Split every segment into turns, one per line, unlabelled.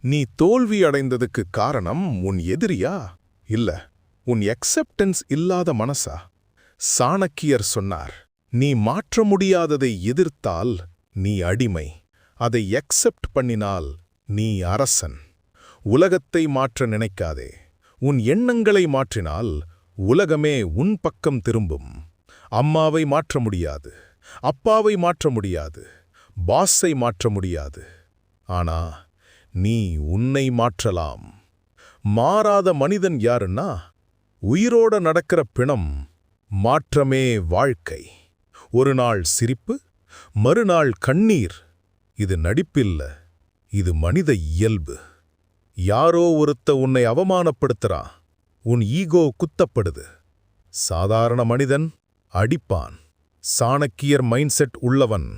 நீ தோல்வி அடைந்ததுக்கு காரணம் உன் எதிரியா? இல்ல உன் எக்ஸப்டன்ஸ் இல்லாத மனசா? சாணக்கியர் சொன்னார் நீ மாற்ற முடியாததை எதிர்த்தால் நீ அடிமை. அதை எக்ஸப்ட் பண்ணினால் நீ அரசன். உலகத்தை மாற்ற நினைக்காதே. உன் எண்ணங்களை மாற்றினால் உலகமே உன் பக்கம் திரும்பும். அம்மாவை மாற்ற முடியாது. அப்பாவை மாற்ற முடியாது. பாஸை மாற்ற முடியாது. ஆனா நீ உன்னை மாற்றலாம். மாறாத மனிதன் யாருன்னா உயிரோட நடக்கிற பிணம் மாற்றமே வாழ்க்கை. ஒரு நாள் சிரிப்பு மறுநாள் கண்ணீர். இது நடிப்பில்ல இது மனித இயல்பு. யாரோ ஒருத்த உன்னை அவமானப்படுத்துறான் உன் ஈகோ குத்தப்படுது. சாதாரண மனிதன் அடிப்பான். சாணக்கியர் மைண்ட் செட் உள்ளவன்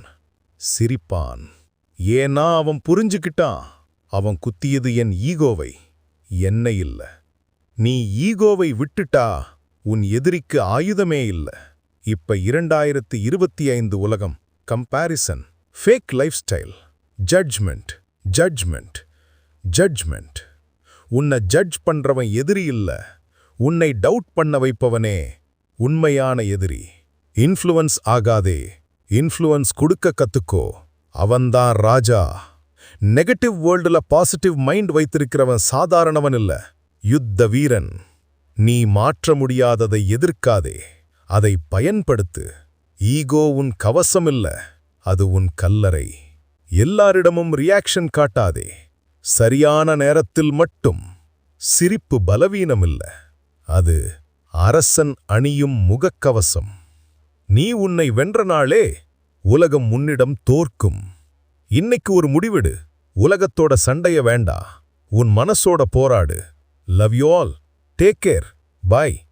சிரிப்பான். ஏன்னா அவன் புரிஞ்சுக்கிட்டான். அவன் குத்தியது என் ஈகோவை. என்ன இல்ல. நீ ஈகோவை விட்டுட்டா உன் எதிரிக்கு ஆயுதமே இல்ல. இப்ப இரண்டாயிரத்து இருபத்தி ஐந்து உலகம் comparison fake life style judgement judgement judgement உன்னை ஜட்ஜ் பண்றவன் எதிரி இல்ல. உன்னை டவுட் பண்ண வைப்பவனே உண்மையான எதிரி. இன்ஃப்ளூவன்ஸ் ஆகாதே. இன்ஃப்ளூவன்ஸ் கொடுக்க கத்துக்கோ. அவன்தான் ராஜா. நெகட்டிவ் வேர்ல்டுல பாசிட்டிவ் மைண்ட் வைத்திருக்கிறவன் சாதாரணவன் இல்லை. யுத்த வீரன். நீ மாற்ற முடியாததை எதிர்க்காதே. அதை பயன்படுத்து. ஈகோ உன் கவசம் இல்ல. அது உன் கல்லறை. எல்லாரிடமும் ரியாக்ஷன் காட்டாதே. சரியான நேரத்தில் மட்டும். சிரிப்பு பலவீனமில்ல அது அரசன் அணியும் முகக்கவசம். நீ உன்னை வென்ற நாளே உலகம் உன்னிடம் தோற்கும். இன்னைக்கு ஒரு முடிவிடு. உலகத்தோட சண்டைய வேண்டா. உன் மனசோட போராடு. Love you all take care bye